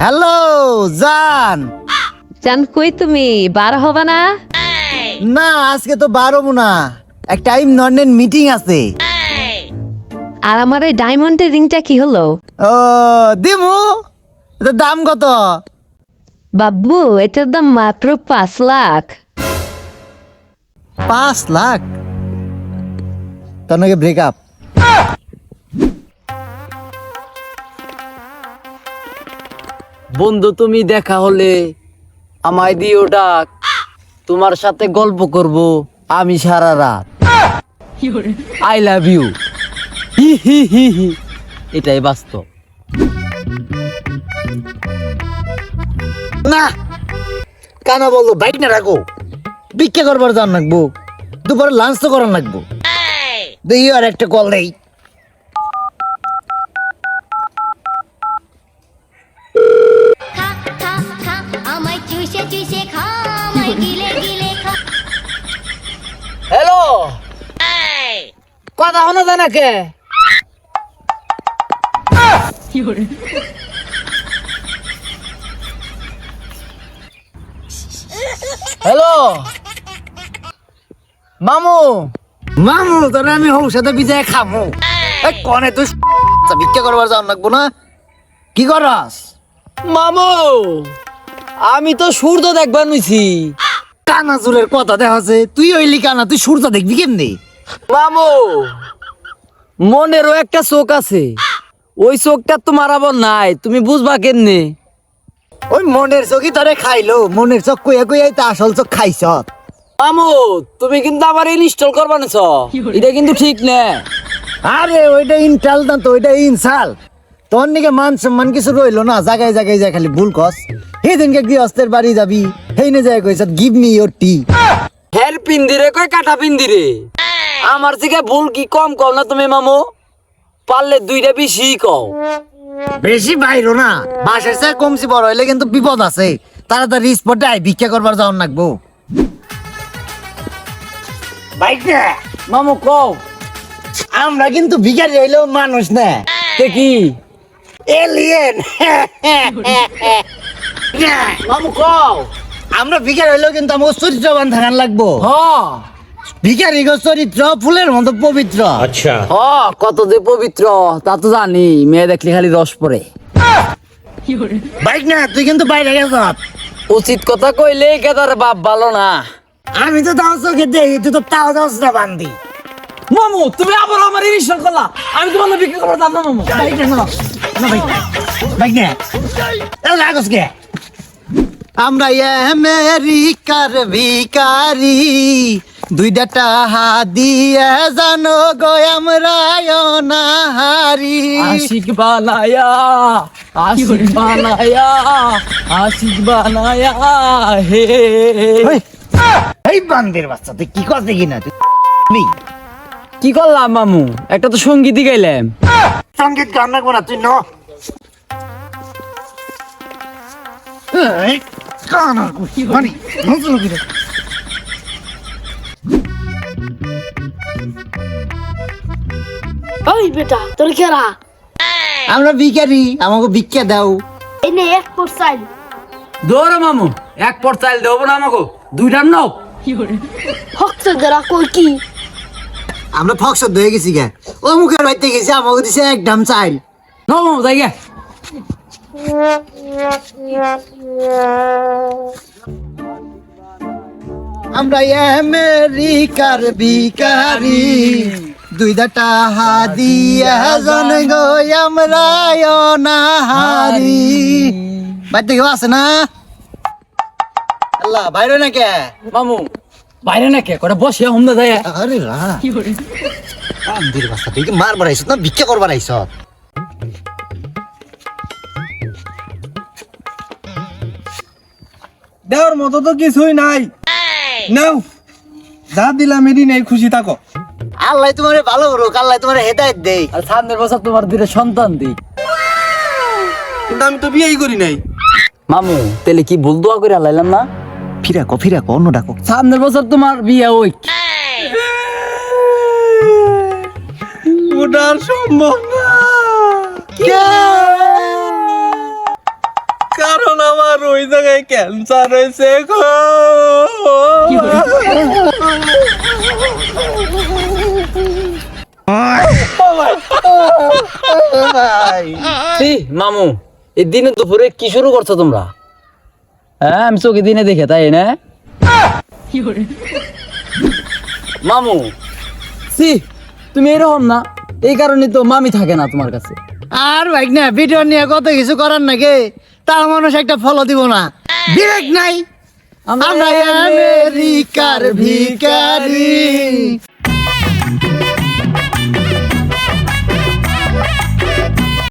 Hello জান। জান কই তুমি? বার হবা না? না আজকে তো বারো না। এক টাইম নর্নেন মিটিং আছে। আর আমার এই ডায়মন্ডের রিংটা কি হলো? ও দিমু এটার দাম কত? বাবু এটার দাম মাত্র পাঁচ লাখ। পাঁচ লাখ? তোর নাকি ব্রেকআপ বন্ধু তুমি দেখা হলে আমায় দিও ডাক। তোমার সাথে গল্প করব আমি সারা রাত। আই লাভ ইউ হি হি হি হি। এটাই বাস্তব। না। কানা বলল বাইক না রাখো। ভিক্ষা করবার যান লাগবো। দুপুরে লাঞ্চ তো করার লাগবো। দেখি আর একটা কল দেই। হ্যালো কথা শোনা যায় না কে? হ্যালো মামু। মামু তোর আমি হোক সাথে বিজয় খামু এই কনে তুই ভিক্ষা করবার যান লাগবো না? কি করস? মামু! আমি তো সূর্য দেখবার নিছি। কানা চুলের কথা দেখাছে তুই ওইলি কানা তুই সূর্য দেখবি কেমনি? মামু মনেরও একটা চোখ আছে। ওই চোখটা তোমার আবার নাই তুমি বুঝবা কেমনে? ওই মনের চোখই তোরে খাইলো মনের চোখ কইয়া কইয়াই তা আসল চোখ খাইছ। মামু তুমি কিন্তু আবার ইনস্টল করবা না এটা কিন্তু ঠিক না। আরে ওইটা ইনটাল না তো ওইটা ইনসাল তোর নিকে মান সম্মান কিছু রইল না জায়গায় জায়গায় যায় খালি ভুল কস। সেই দিনকে গৃহস্থের বাড়ি যাবি। সেই যায় কইছ গিভ মি ইয়োর টি হের পিন্দিরে কয় কাটা পিন্দিরে? আমার থেকে ভুল কি কম কও না তুমি মামু? পারলে দুইটা বেশি কও। বেশি বাইরো না। বাসের চেয়ে কমছি বড় হইলে কিন্তু বিপদ আছে। তাড়াতাড়ি স্পটে আই ভিক্ষা করবার যাওয়ার লাগবো বাইক মামু কও। আমরা কিন্তু ভিখারি হইলেও মানুষ না। কি? এলিয়েন মামু কও। আমরা ভিখারি হইলেও কিন্তু আমার চরিত্রবান থাকার লাগবো। হ। গো চরিত্র ফুলের মতো পবিত্র। হ কত যে পবিত্র তা তো জানি মেয়ে দেখলে খালি রস পড়ে। বাইক না তুই কিন্তু বাইরে গেছ। উচিত কথা কইলে কেদার বাপ ভালো না। আমি তো তাও চোখে দেখি তুই তো তাও দাস না বান্ধি মামু তুমি আবার আমার ইনস্টল করলা। আমি তোমার বিক্রি করব দাম না মামু। বাইক না বাইক না বাইক না। লাগস কে? আমরা আমেরিকার ভিকারি দুইটা টাহা দিয়ে জানো গো আমরা অনাহারি। আশিক বানায়া আশিক বানায়া আশিক বানায়া হে। ওই, এই বান্দের বাচ্চা তুই কি করতে কিনা তুই কি করলাম মামু? একটা তো সঙ্গীতই গাইলাম। সংগীত গান না তুই ন। এই, গান আর কি, মানে, নজর কি রে? ওই বেটা তোর খেরা আমরা ভিখারি আমাকে ভিক্ষা দাও। এনে এক পোস্টাইল দৌড় মামু এক দেবো না আমাকে। দুইটার নাও। হক্ত যারা কই কি? আমরা ফক্সর ধয়ে গেছি গে। ও মুখের বাড়িতে গেছি আমাকে দিছে এক ডাম চাইল নাও মামু যাই গে আমরা আমেরিকার ভিখারি। দুইটা টাহা দিয়া জন গো আমরা অনাহারি। বাড়িতে কেউ আছে না? আল্লাহ বাইরে না কে? মামু বাইরে না কে? কটা বসে হমদা যায় আরে রা। কি মারবার আইছত না? ভিক্ষা করবার আইছত দেওয়ার মতো তো কিছুই নাই। নাও যা দিলাম এরই নেই খুশি থাকো। আল্লাহ তোমার ভালো করুক আল্লাহ তোমার হেদায়ত দেই। আর সামনের বছর তোমার দুটো সন্তান দিই। কিন্তু আমি তো বিয়েই করি নাই। মামু তাহলে কি ভুল দোয়া করে আলাইলাম না? ফিরা কো ফিরা কো অন্য ডাকো। সামনের বছর তোমার বিয়ে ওই। ওটা আর সম্ভব না। কারণ আমার ওই জায়গায় ক্যান্সার হয়েছে মামু এই দিনে দুপুরে কি শুরু করছ তোমরা? হ্যাঁ আমি চোখে দিনে দেখে তাই না? মামু সি তুমি এরকম না। এই কারণে তো মামি থাকে না তোমার কাছে। আর ভাই না ভিডিও নিয়ে কত কিছু করার নাকি? তার মানুষ একটা ফলো দিব না। বিবেক নাই। আমরা আমেরিকার ভিকারি